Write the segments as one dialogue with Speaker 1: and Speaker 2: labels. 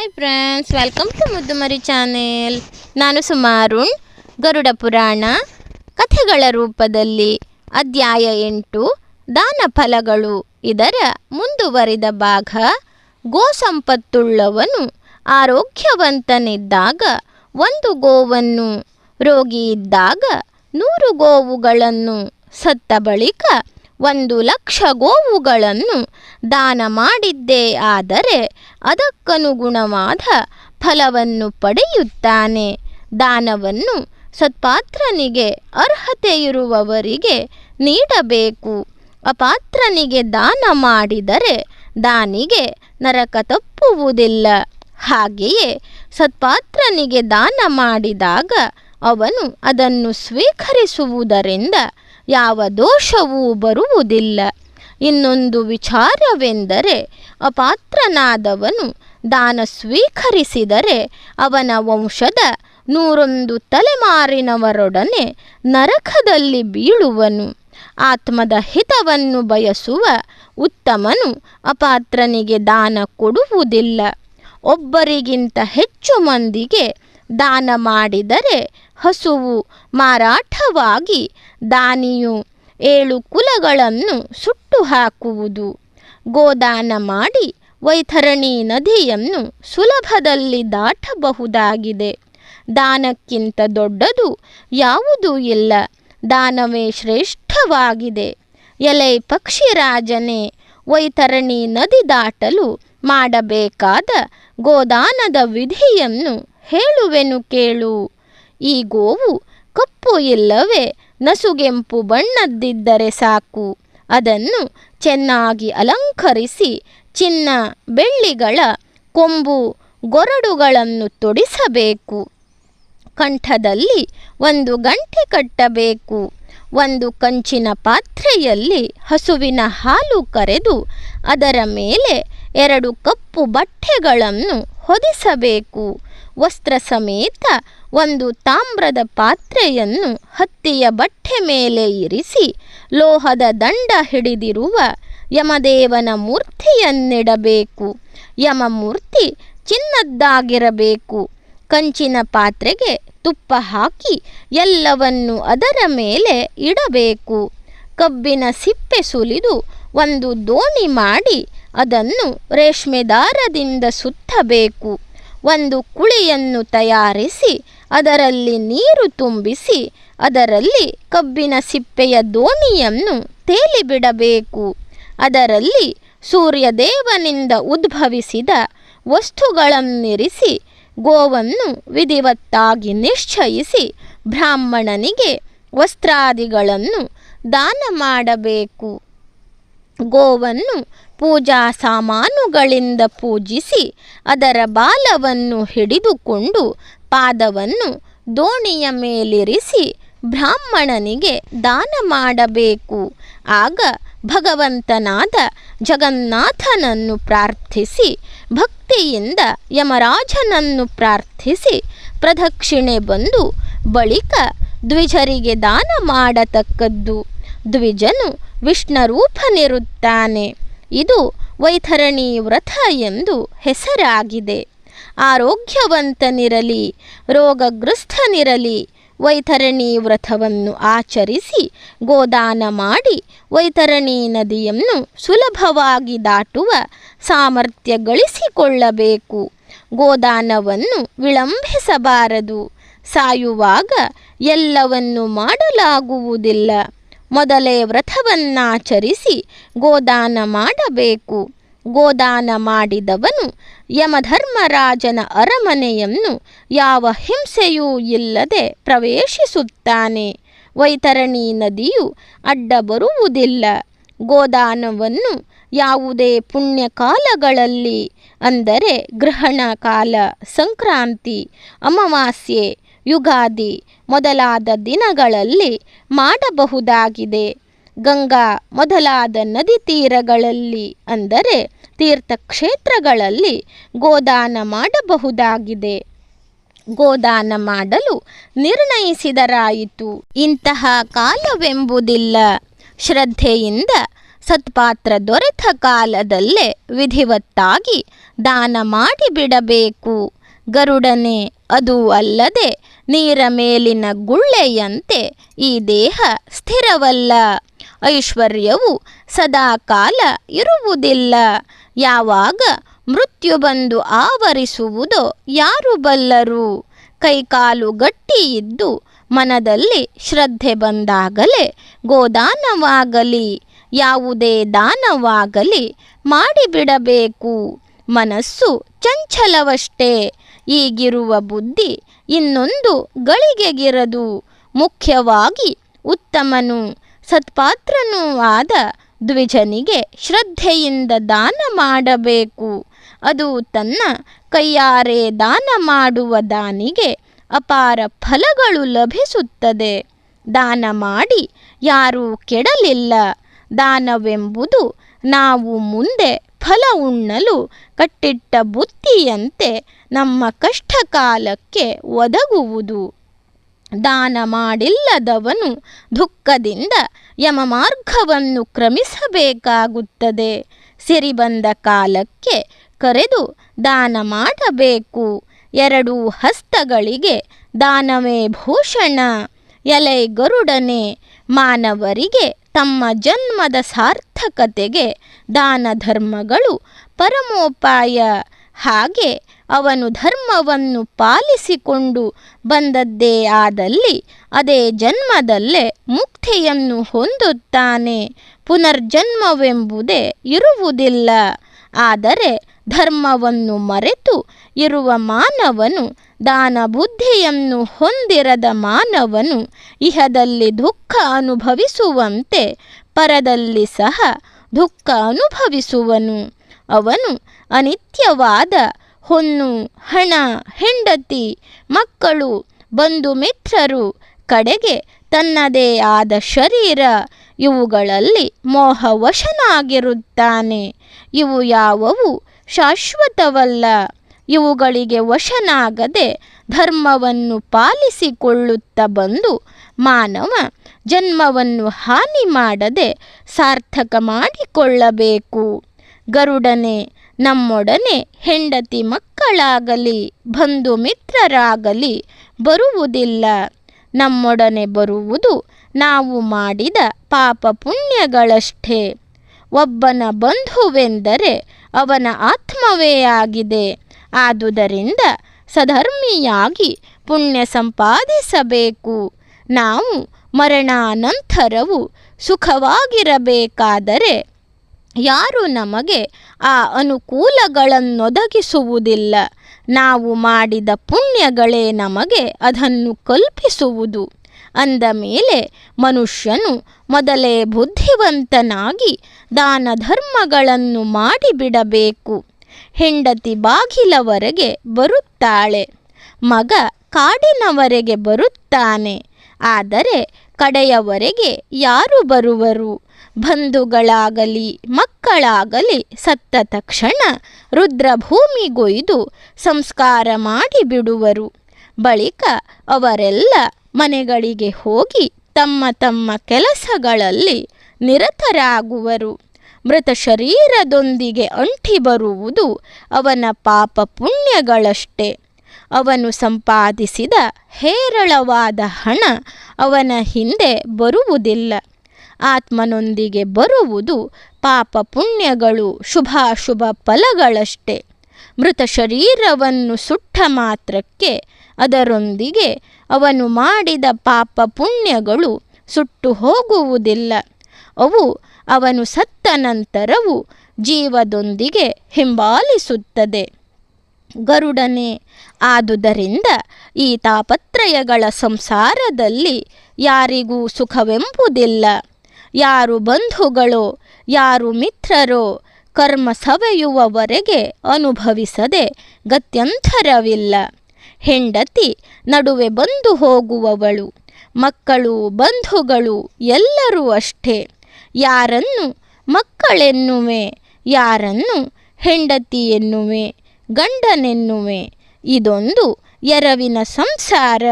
Speaker 1: Hi friends welcome to Muddumari channel ನಾನು ಸುಮಾರುಣ್ ಗರುಡ ಪುರಾಣ, ಕಥೆಗಳ ರೂಪದಲ್ಲಿ ಅಧ್ಯಾಯ ಎಂಟು, ದಾನ ಫಲಗಳು. ಇದರ ಮುಂದುವರಿದ ಭಾಗ, ಗೋ ಸಂಪತ್ತುಳ್ಳವನು ಆರೋಗ್ಯವಂತನಿದ್ದಾಗ ಒಂದು ಗೋವನ್ನು ರೋಗಿ ಇದ್ದಾಗ ನೂರು ಗೋವುಗಳನ್ನು ಸತ್ತ ಬಳಿಕ ಒಂದು ಲಕ್ಷ ಗೋವುಗಳನ್ನು ದಾನ ಮಾಡಿದ್ದೇ, ಆದರೆ ಅದಕ್ಕನುಗುಣವಾದ ಫಲವನ್ನು ಪಡೆಯುತ್ತಾನೆ. ದಾನವನ್ನು ಸತ್ಪಾತ್ರನಿಗೆ ಅರ್ಹತೆಯಿರುವವರಿಗೆ ನೀಡಬೇಕು. ಅಪಾತ್ರನಿಗೆ ದಾನ ಮಾಡಿದರೆ ದಾನಿಗೆ ನರಕ ತಪ್ಪುವುದಿಲ್ಲ. ಹಾಗೆಯೇ ಸತ್ಪಾತ್ರನಿಗೆ ದಾನ ಮಾಡಿದಾಗ ಅವನು ಅದನ್ನು ಸ್ವೀಕರಿಸುವುದರಿಂದ ಯಾವ ದೋಷವೂ ಬರುವುದಿಲ್ಲ. ಇನ್ನೊಂದು ವಿಚಾರವೆಂದರೆ, ಅಪಾತ್ರನಾದವನು ದಾನ ಸ್ವೀಕರಿಸಿದರೆ ಅವನ ವಂಶದ ನೂರೊಂದು ತಲೆಮಾರಿನವರೊಡನೆ ನರಕದಲ್ಲಿ ಬೀಳುವನು. ಆತ್ಮದ ಹಿತವನ್ನು ಬಯಸುವ ಉತ್ತಮನು ಅಪಾತ್ರನಿಗೆ ದಾನ ಕೊಡುವುದಿಲ್ಲ. ಒಬ್ಬರಿಗಿಂತ ಹೆಚ್ಚು ಮಂದಿಗೆ ದಾನ ಮಾಡಿದರೆ ಹಸುವು ಮಾರಾಟವಾಗಿ ದಾನಿಯು ಏಳು ಕುಲಗಳನ್ನು ಸುಟ್ಟು ಹಾಕುವುದು ಗೋದಾನ ಮಾಡಿ ವೈತರಣಿ ನದಿಯನ್ನು ಸುಲಭದಲ್ಲಿ ದಾಟಬಹುದಾಗಿದೆ. ದಾನಕ್ಕಿಂತ ದೊಡ್ಡದು ಯಾವುದೂ ಇಲ್ಲ. ದಾನವೇ ಶ್ರೇಷ್ಠವಾಗಿದೆ. ಎಲೆ ಪಕ್ಷಿರಾಜನೇ ವೈತರಣಿ ನದಿ ದಾಟಲು ಮಾಡಬೇಕಾದ ಗೋದಾನದ ವಿಧಿಯನ್ನು ಹೇಳುವೆನು ಕೇಳು. ಈ ಗೋವು ಕಪ್ಪು ಇಲ್ಲವೇ? ನಸುಗೆಂಪು ಬಣ್ಣದ್ದಿದ್ದರೆ ಸಾಕು. ಅದನ್ನು ಚೆನ್ನಾಗಿ ಅಲಂಕರಿಸಿ ಚಿನ್ನ ಬೆಳ್ಳಿಗಳ ಕೊಂಬು ಗೊರಡುಗಳನ್ನು ತೊಡಿಸಬೇಕು. ಕಂಠದಲ್ಲಿ ಒಂದು ಗಂಟೆ ಕಟ್ಟಬೇಕು. ಒಂದು ಕಂಚಿನ ಪಾತ್ರೆಯಲ್ಲಿ ಹಸುವಿನ ಹಾಲು ಕರೆದು ಅದರ ಮೇಲೆ ಎರಡು ಕಪ್ಪು ಬಟ್ಟೆಗಳನ್ನು ಹೊದಿಸಬೇಕು. ವಸ್ತ್ರ ಸಮೇತ ಒಂದು ತಾಮ್ರದ ಪಾತ್ರೆಯನ್ನು ಹತ್ತಿಯ ಬಟ್ಟೆ ಮೇಲೆ ಇರಿಸಿ ಲೋಹದ ದಂಡ ಹಿಡಿದಿರುವ ಯಮದೇವನ ಮೂರ್ತಿಯನ್ನಿಡಬೇಕು. ಯಮಮೂರ್ತಿ ಚಿನ್ನದ್ದಾಗಿರಬೇಕು. ಕಂಚಿನ ಪಾತ್ರೆಗೆ ತುಪ್ಪ ಹಾಕಿ ಎಲ್ಲವನ್ನು ಅದರ ಮೇಲೆ ಇಡಬೇಕು. ಕಬ್ಬಿನ ಸಿಪ್ಪೆ ಸುಲಿದು ಒಂದು ದೋಣಿ ಮಾಡಿ ಅದನ್ನು ರೇಷ್ಮೆ ದಾರದಿಂದ ಸುತ್ತಬೇಕು. ಒಂದು ಕುಳಿಯನ್ನು ತಯಾರಿಸಿ ಅದರಲ್ಲಿ ನೀರು ತುಂಬಿಸಿ, ಅದರಲ್ಲಿ ಕಬ್ಬಿನ ಸಿಪ್ಪೆಯ ದೋಣಿಯನ್ನು ತೇಲಿಬಿಡಬೇಕು. ಅದರಲ್ಲಿ ಸೂರ್ಯದೇವನಿಂದ ಉದ್ಭವಿಸಿದ ವಸ್ತುಗಳನ್ನಿರಿಸಿ, ಗೋವನ್ನು ವಿಧಿವತ್ತಾಗಿ ನಿಶ್ಚಯಿಸಿ, ಬ್ರಾಹ್ಮಣನಿಗೆ ವಸ್ತ್ರಾದಿಗಳನ್ನು ದಾನ ಮಾಡಬೇಕು. ಗೋವನ್ನು ಪೂಜಾ ಸಾಮಾನುಗಳಿಂದ ಪೂಜಿಸಿ ಅದರ ಬಾಲವನ್ನು ಹಿಡಿದುಕೊಂಡು ಪಾದವನ್ನು ದೋಣಿಯ ಮೇಲಿರಿಸಿ ಬ್ರಾಹ್ಮಣನಿಗೆ ದಾನ ಮಾಡಬೇಕು. ಆಗ ಭಗವಂತನಾದ ಜಗನ್ನಾಥನನ್ನು ಪ್ರಾರ್ಥಿಸಿ, ಭಕ್ತಿಯಿಂದ ಯಮರಾಜನನ್ನು ಪ್ರಾರ್ಥಿಸಿ ಪ್ರದಕ್ಷಿಣೆ ಬಂದು ಬಳಿಕ ದ್ವಿಜರಿಗೆ ದಾನ ಮಾಡತಕ್ಕದ್ದು. ದ್ವಿಜನು ವಿಷ್ಣುರೂಪನಿರುತ್ತಾನೆ. ಇದು ವೈತರಣಿ ವ್ರತ ಎಂದು ಹೆಸರಾಗಿದೆ. ಆರೋಗ್ಯವಂತನಿರಲಿ ರೋಗಗ್ರಸ್ತನಿರಲಿ ವೈತರಣಿ ವ್ರತವನ್ನು ಆಚರಿಸಿ ಗೋದಾನ ಮಾಡಿ ವೈತರಣಿ ನದಿಯನ್ನು ಸುಲಭವಾಗಿ ದಾಟುವ ಸಾಮರ್ಥ್ಯ ಗಳಿಸಿಕೊಳ್ಳಬೇಕು. ಗೋದಾನವನ್ನು ವಿಳಂಬಿಸಬಾರದು. ಸಾಯುವಾಗ ಎಲ್ಲವನ್ನು ಮಾಡಲಾಗುವುದಿಲ್ಲ. ಮೊದಲೇ ವ್ರತವನ್ನಾಚರಿಸಿ ಗೋದಾನ ಮಾಡಬೇಕು. ಗೋದಾನ ಮಾಡಿದವನು ಯಮಧರ್ಮರಾಜನ ಅರಮನೆಯನ್ನು ಯಾವ ಹಿಂಸೆಯೂ ಇಲ್ಲದೆ ಪ್ರವೇಶಿಸುತ್ತಾನೆ. ವೈತರಣಿ ನದಿಯು ಅಡ್ಡ ಬರುವುದಿಲ್ಲ ಗೋದಾನವನ್ನು ಯಾವುದೇ ಪುಣ್ಯಕಾಲಗಳಲ್ಲಿ ಅಂದರೆ ಗ್ರಹಣ ಕಾಲ ಸಂಕ್ರಾಂತಿ, ಅಮಾವಾಸ್ಯೆ ಯುಗಾದಿ ಮೊದಲಾದ ದಿನಗಳಲ್ಲಿ ಮಾಡಬಹುದಾಗಿದೆ. ಗಂಗಾ ಮೊದಲಾದ ನದಿ ತೀರಗಳಲ್ಲಿ, ಅಂದರೆ ತೀರ್ಥಕ್ಷೇತ್ರಗಳಲ್ಲಿ ಗೋದಾನ ಮಾಡಬಹುದಾಗಿದೆ. ಗೋದಾನ ಮಾಡಲು ನಿರ್ಣಯಿಸಿದರಾಯಿತು. ಇಂತಹ ಕಾಲವೆಂಬುದಿಲ್ಲ. ಶ್ರದ್ಧೆಯಿಂದ ಸತ್ಪಾತ್ರ ದೊರೆತ ಕಾಲದಲ್ಲೇ ವಿಧಿವತ್ತಾಗಿ ದಾನ ಮಾಡಿಬಿಡಬೇಕು. ಗರುಡನೆ, ಅದು ಅಲ್ಲದೆ ನೀರ ಮೇಲಿನ ಗುಳ್ಳೆಯಂತೆ ಈ ದೇಹ ಸ್ಥಿರವಲ್ಲ. ಐಶ್ವರ್ಯವು ಸದಾ ಕಾಲ ಇರುವುದಿಲ್ಲ. ಯಾವಾಗ ಮೃತ್ಯು ಬಂದು ಆವರಿಸುವುದೋ ಯಾರು ಬಲ್ಲರು? ಕೈಕಾಲು ಗಟ್ಟಿಯಿದ್ದು ಮನದಲ್ಲಿ ಶ್ರದ್ಧೆ ಬಂದಾಗಲೇ ಗೋದಾನವಾಗಲಿ, ಯಾವುದೇ ದಾನವಾಗಲಿ ಮಾಡಿಬಿಡಬೇಕು. ಮನಸ್ಸು ಚಂಚಲವಷ್ಟೇ. ಈಗಿರುವ ಬುದ್ಧಿ ಇನ್ನೊಂದು ಗಳಿಗೆಗಿರದು. ಮುಖ್ಯವಾಗಿ ಉತ್ತಮನು, ಸತ್ಪಾತ್ರನೂ ಆದ ದ್ವಿಜನಿಗೆ ಶ್ರದ್ಧೆಯಿಂದ ದಾನ ಮಾಡಬೇಕು. ಅದು ತನ್ನ ಕೈಯಾರೆ ದಾನ ಮಾಡುವ ದಾನಿಗೆ ಅಪಾರ ಫಲಗಳು ಲಭಿಸುತ್ತದೆ. ದಾನ ಮಾಡಿ ಯಾರೂ ಕೆಡಲಿಲ್ಲ. ದಾನವೆಂಬುದು ನಾವು ಮುಂದೆ ಫಲ ಉಣ್ಣಲು ಕಟ್ಟಿಟ್ಟ ಬುತ್ತಿಯಂತೆ ನಮ್ಮ ಕಷ್ಟಕಾಲಕ್ಕೆ ಒದಗುವುದು. ದಾನ ಮಾಡಿಲ್ಲದವನು ದುಃಖದಿಂದ ಯಮ ಮಾರ್ಗವನ್ನು ಕ್ರಮಿಸಬೇಕಾಗುತ್ತದೆ. ಸಿರಿ ಬಂದ ಕಾಲಕ್ಕೆ ಕರೆದು ದಾನ ಮಾಡಬೇಕು. ಎರಡು ಹಸ್ತಗಳಿಗೆ ದಾನವೇ ಭೂಷಣ. ಎಲೆ ಗರುಡನೆ, ಮಾನವರಿಗೆ ತಮ್ಮ ಜನ್ಮದ ಸಾರ್ಥಕತೆಗೆ ದಾನ ಧರ್ಮಗಳು ಪರಮೋಪಾಯ. ಹಾಗೆ ಅವನು ಧರ್ಮವನ್ನು ಪಾಲಿಸಿಕೊಂಡು ಬಂದದ್ದೇ ಆದಲ್ಲಿ ಅದೇ ಜನ್ಮದಲ್ಲೇ ಮುಕ್ತಿಯನ್ನು ಹೊಂದುತ್ತಾನೆ. ಪುನರ್ಜನ್ಮವೆಂಬುದೇ ಇರುವುದಿಲ್ಲ. ಆದರೆ ಧರ್ಮವನ್ನು ಮರೆತು ಇರುವ ಮಾನವನು ದಾನ ಬುದ್ಧಿಯನ್ನು ಹೊಂದಿರದ ಮಾನವನು ಇಹದಲ್ಲಿ ದುಃಖ ಅನುಭವಿಸುವಂತೆ ಪರದಲ್ಲಿ ಸಹ ದುಃಖ ಅನುಭವಿಸುವನು. ಅವನು ಅನಿತ್ಯವಾದ ಹೊನ್ನು, ಹಣ, ಹೆಂಡತಿ, ಮಕ್ಕಳು, ಬಂಧು ಮಿತ್ರರು, ಕಡೆಗೆ ತನ್ನದೇ ಆದ ಶರೀರ, ಇವುಗಳಲ್ಲಿ ಮೋಹವಶನಾಗಿರುತ್ತಾನೆ. ಇವು ಯಾವವು ಶಾಶ್ವತವಲ್ಲ. ಇವುಗಳಿಗೆ ವಶನಾಗದೆ ಧರ್ಮವನ್ನು ಪಾಲಿಸಿಕೊಳ್ಳುತ್ತಾ ಬಂದು ಮಾನವ ಜನ್ಮವನ್ನು ಹಾನಿ ಮಾಡದೆ ಸಾರ್ಥಕ ಮಾಡಿಕೊಳ್ಳಬೇಕು. ಗರುಡನೆ, ನಮ್ಮೊಡನೆ ಹೆಂಡತಿ ಮಕ್ಕಳಾಗಲಿ, ಬಂಧು ಮಿತ್ರರಾಗಲಿ ಬರುವುದಿಲ್ಲ. ನಮ್ಮೊಡನೆ ಬರುವುದು ನಾವು ಮಾಡಿದ ಪಾಪ ಪುಣ್ಯಗಳಷ್ಟೇ. ಒಬ್ಬನ ಬಂಧುವೆಂದರೆ ಅವನ ಆತ್ಮವೇ ಆಗಿದೆ. ಆದುದರಿಂದ ಸಧರ್ಮಿಯಾಗಿ ಪುಣ್ಯ ಸಂಪಾದಿಸಬೇಕು. ನಾವು ಮರಣಾನಂತರವು ಸುಖವಾಗಿರಬೇಕಾದರೆ ಯಾರು ನಮಗೆ ಆ ಅನುಕೂಲಗಳನ್ನೊದಗಿಸುವುದಿಲ್ಲ. ನಾವು ಮಾಡಿದ ಪುಣ್ಯಗಳೇ ನಮಗೆ ಅದನ್ನು ಕಲ್ಪಿಸುವುದು. ಅಂದ ಮೇಲೆ ಮನುಷ್ಯನು ಮೊದಲೇ ಬುದ್ಧಿವಂತನಾಗಿ ದಾನ ಧರ್ಮಗಳನ್ನು ಮಾಡಿಬಿಡಬೇಕು. ಹೆಂಡತಿ ಬಾಗಿಲವರೆಗೆ ಬರುತ್ತಾಳೆ. ಮಗ ಕಾಡಿನವರೆಗೆ ಬರುತ್ತಾನೆ. ಆದರೆ ಕಡೆಯವರೆಗೆ ಯಾರು ಬರುವರು? ಬಂಧುಗಳಾಗಲಿ, ಮಕ್ಕಳಾಗಲಿ ಸತ್ತ ತಕ್ಷಣ ರುದ್ರಭೂಮಿಗೊಯ್ದು ಸಂಸ್ಕಾರ ಮಾಡಿಬಿಡುವರು ಬಳಿಕ ಅವರೆಲ್ಲ ಮನೆಗಳಿಗೆ ಹೋಗಿ ತಮ್ಮ ತಮ್ಮ ಕೆಲಸಗಳಲ್ಲಿ ನಿರತರಾಗುವರು. ಮೃತ ಶರೀರದೊಂದಿಗೆ ಅಂಟಿ ಬರುವುದು ಅವನ ಪಾಪ ಪುಣ್ಯಗಳಷ್ಟೇ. ಅವನು ಸಂಪಾದಿಸಿದ ಹೇರಳವಾದ ಹಣ ಅವನ ಹಿಂದೆ ಬರುವುದಿಲ್ಲ. ಆತ್ಮನೊಂದಿಗೆ ಬರುವುದು ಪಾಪ ಪುಣ್ಯಗಳು, ಶುಭಾಶುಭ ಫಲಗಳಷ್ಟೇ. ಮೃತ ಶರೀರವನ್ನು ಸುಟ್ಟ ಮಾತ್ರಕ್ಕೆ ಅದರೊಂದಿಗೆ ಅವನು ಮಾಡಿದ ಪಾಪ ಪುಣ್ಯಗಳು ಸುಟ್ಟು ಹೋಗುವುದಿಲ್ಲ. ಅವು ಅವನು ಸತ್ತ ನಂತರವೂ ಜೀವದೊಂದಿಗೆ ಹಿಂಬಾಲಿಸುತ್ತದೆ. ಗರುಡನೆ, ಆದುದರಿಂದ ಈ ತಾಪತ್ರಯಗಳ ಸಂಸಾರದಲ್ಲಿ ಯಾರಿಗೂ ಸುಖವೆಂಬುದಿಲ್ಲ. ಯಾರು ಬಂಧುಗಳೋ, ಯಾರು ಮಿತ್ರರೋ ಕರ್ಮ ಸವೆಯುವವರೆಗೆ ಅನುಭವಿಸದೆ ಗತ್ಯಂತರವಿಲ್ಲ. ಹೆಂಡತಿ ನಡುವೆ ಬಂದು ಹೋಗುವವಳು, ಮಕ್ಕಳು, ಬಂಧುಗಳು ಎಲ್ಲರೂ ಅಷ್ಟೇ. ಯಾರನ್ನು ಮಕ್ಕಳೆನ್ನುವೆ? ಯಾರನ್ನು ಹೆಂಡತಿ ಎನ್ನುವೆ ಗಂಡನೆನ್ನುವೆ? ಇದೊಂದು ಎರವಿನ ಸಂಸಾರ.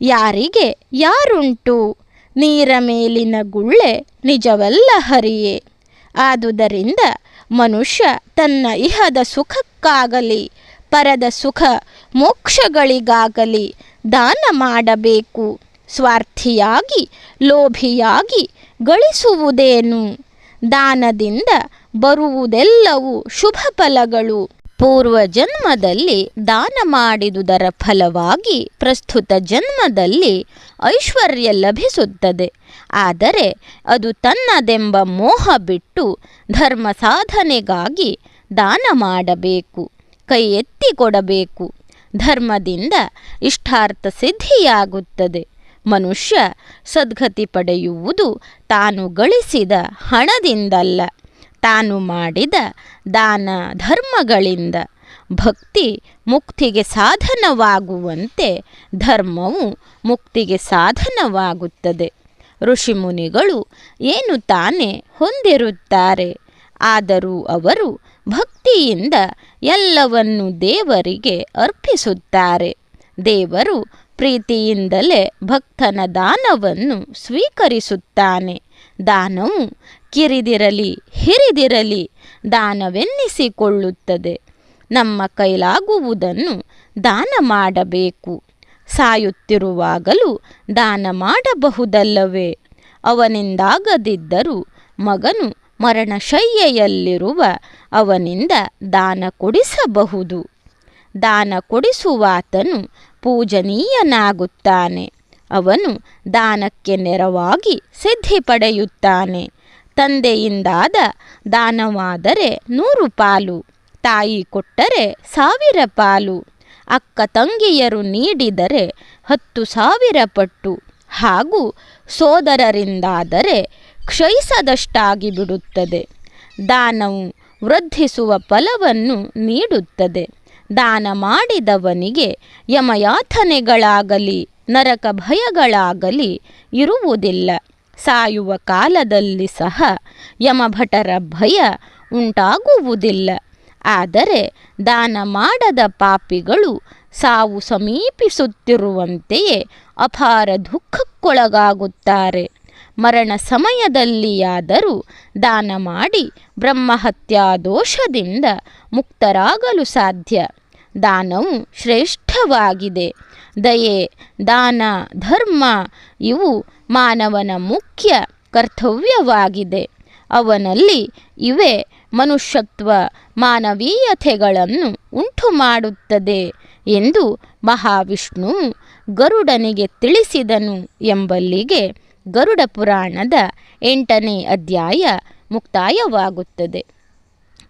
Speaker 1: ಯಾರಿಗೆ ಯಾರುಂಟು? ನೀರ ಮೇಲಿನ ಗುಳ್ಳೆ ನಿಜವಲ್ಲ ಹರಿಯೇ? ಆದುದರಿಂದ ಮನುಷ್ಯ ತನ್ನ ಇಹದ ಸುಖಕ್ಕಾಗಲಿ, ಪರದ ಸುಖ ಮೋಕ್ಷಗಳಿಗಾಗಲಿ ದಾನ ಮಾಡಬೇಕು. ಸ್ವಾರ್ಥಿಯಾಗಿ, ಲೋಭಿಯಾಗಿ ಗಳಿಸುವುದೇನು? ದಾನದಿಂದ ಬರುವುದೆಲ್ಲವೂ ಶುಭ ಫಲಗಳು. ಪೂರ್ವ ಜನ್ಮದಲ್ಲಿ ದಾನ ಮಾಡಿದುದರ ಫಲವಾಗಿ ಪ್ರಸ್ತುತ ಜನ್ಮದಲ್ಲಿ ಐಶ್ವರ್ಯ ಲಭಿಸುತ್ತದೆ. ಆದರೆ ಅದು ತನ್ನದೆಂಬ ಮೋಹ ಬಿಟ್ಟು ಧರ್ಮ ಸಾಧನೆಗಾಗಿ ದಾನ ಮಾಡಬೇಕು ಕೈ ಎತ್ತಿ ಕೊಡಬೇಕು. ಧರ್ಮದಿಂದ ಇಷ್ಟಾರ್ಥ ಸಿದ್ಧಿಯಾಗುತ್ತದೆ. ಮನುಷ್ಯ ಸದ್ಗತಿ ಪಡೆಯುವುದು ತಾನು ಗಳಿಸಿದ ಹಣದಿಂದಲ್ಲ. ತಾನು ಮಾಡಿದ ದಾನ ಧರ್ಮಗಳಿಂದ. ಭಕ್ತಿ ಮುಕ್ತಿಗೆ ಸಾಧನವಾಗುವಂತೆ ಧರ್ಮವು ಮುಕ್ತಿಗೆ ಸಾಧನವಾಗುತ್ತದೆ. ಋಷಿಮುನಿಗಳು ಏನು ತಾನೇ ಹೊಂದಿರುತ್ತಾರೆ? ಆದರೂ ಅವರು ಭಕ್ತಿಯಿಂದ ಎಲ್ಲವನ್ನು ದೇವರಿಗೆ ಅರ್ಪಿಸುತ್ತಾರೆ. ದೇವರು ಪ್ರೀತಿಯಿಂದಲೇ ಭಕ್ತನ ದಾನವನ್ನು ಸ್ವೀಕರಿಸುತ್ತಾನೆ. ದಾನವು ಕಿರಿದಿರಲಿ ಹಿರಿದಿರಲಿ ದಾನವೆನ್ನಿಸಿಕೊಳ್ಳುತ್ತದೆ. ನಮ್ಮ ಕೈಲಾಗುವುದನ್ನು ದಾನ ಮಾಡಬೇಕು. ಸಾಯುತ್ತಿರುವಾಗಲೂ ದಾನ ಮಾಡಬಹುದಲ್ಲವೇ? ಅವನಿಂದಾಗದಿದ್ದರೂ ಮಗನು ಮರಣಶಯ್ಯೆಯಲ್ಲಿರುವ ಅವನಿಂದ ದಾನ ಕೊಡಿಸಬಹುದು. ದಾನ ಕೊಡಿಸುವಾತನು, ಪೂಜನೀಯನಾಗುತ್ತಾನೆ. ಅವನು ದಾನಕ್ಕೆ ನೆರವಾಗಿ ಸಿದ್ಧಿ ಪಡೆಯುತ್ತಾನೆ. ತಂದೆಯಿಂದಾದ ದಾನವಾದರೆ ನೂರು ಪಾಲು, ತಾಯಿ ಕೊಟ್ಟರೆ ಸಾವಿರ ಪಾಲು, ಅಕ್ಕ ತಂಗಿಯರು ನೀಡಿದರೆ ಹತ್ತು ಸಾವಿರ ಪಟ್ಟು ಹಾಗೂ ಸೋದರರಿಂದಾದರೆ ಕ್ಷಯಿಸದಷ್ಟಾಗಿ ಬಿಡುತ್ತದೆ. ದಾನವು ವೃದ್ಧಿಸುವ ಫಲವನ್ನು ನೀಡುತ್ತದೆ. ದಾನ ಮಾಡಿದವನಿಗೆ ಯಮಯಾತನೆಗಳಾಗಲಿ ನರಕ ಭಯಗಳಾಗಲಿ ಇರುವುದಿಲ್ಲ. ಸಾಯುವ ಕಾಲದಲ್ಲಿ ಸಹ ಯಮಭಟರ ಭಯ ಉಂಟಾಗುವುದಿಲ್ಲ. ಆದರೆ ದಾನ ಮಾಡದ ಪಾಪಿಗಳು ಸಾವು ಸಮೀಪಿಸುತ್ತಿರುವಂತೆಯೇ ಅಪಾರ ದುಃಖಕ್ಕೊಳಗಾಗುತ್ತಾರೆ. ಮರಣ ಸಮಯದಲ್ಲಿಯಾದರೂ ದಾನ ಮಾಡಿ ಬ್ರಹ್ಮಹತ್ಯಾ ದೋಷದಿಂದ ಮುಕ್ತರಾಗಲು ಸಾಧ್ಯ. ದಾನವು ಶ್ರೇಷ್ಠವಾಗಿದೆ. ದಯೆ, ದಾನ, ಧರ್ಮ ಇವು ಮಾನವನ ಮುಖ್ಯ ಕರ್ತವ್ಯವಾಗಿದೆ. ಅವನಲ್ಲಿ ಇವೇ ಮನುಷ್ಯತ್ವ ಮಾನವೀಯತೆಗಳನ್ನು ಉಂಟು ಮಾಡುತ್ತದೆ ಎಂದು ಮಹಾವಿಷ್ಣು ಗರುಡನಿಗೆ ತಿಳಿಸಿದನು ಎಂಬಲ್ಲಿಗೆ ಗರುಡ ಪುರಾಣದ ಎಂಟನೇ ಅಧ್ಯಾಯ ಮುಕ್ತಾಯವಾಗುತ್ತದೆ.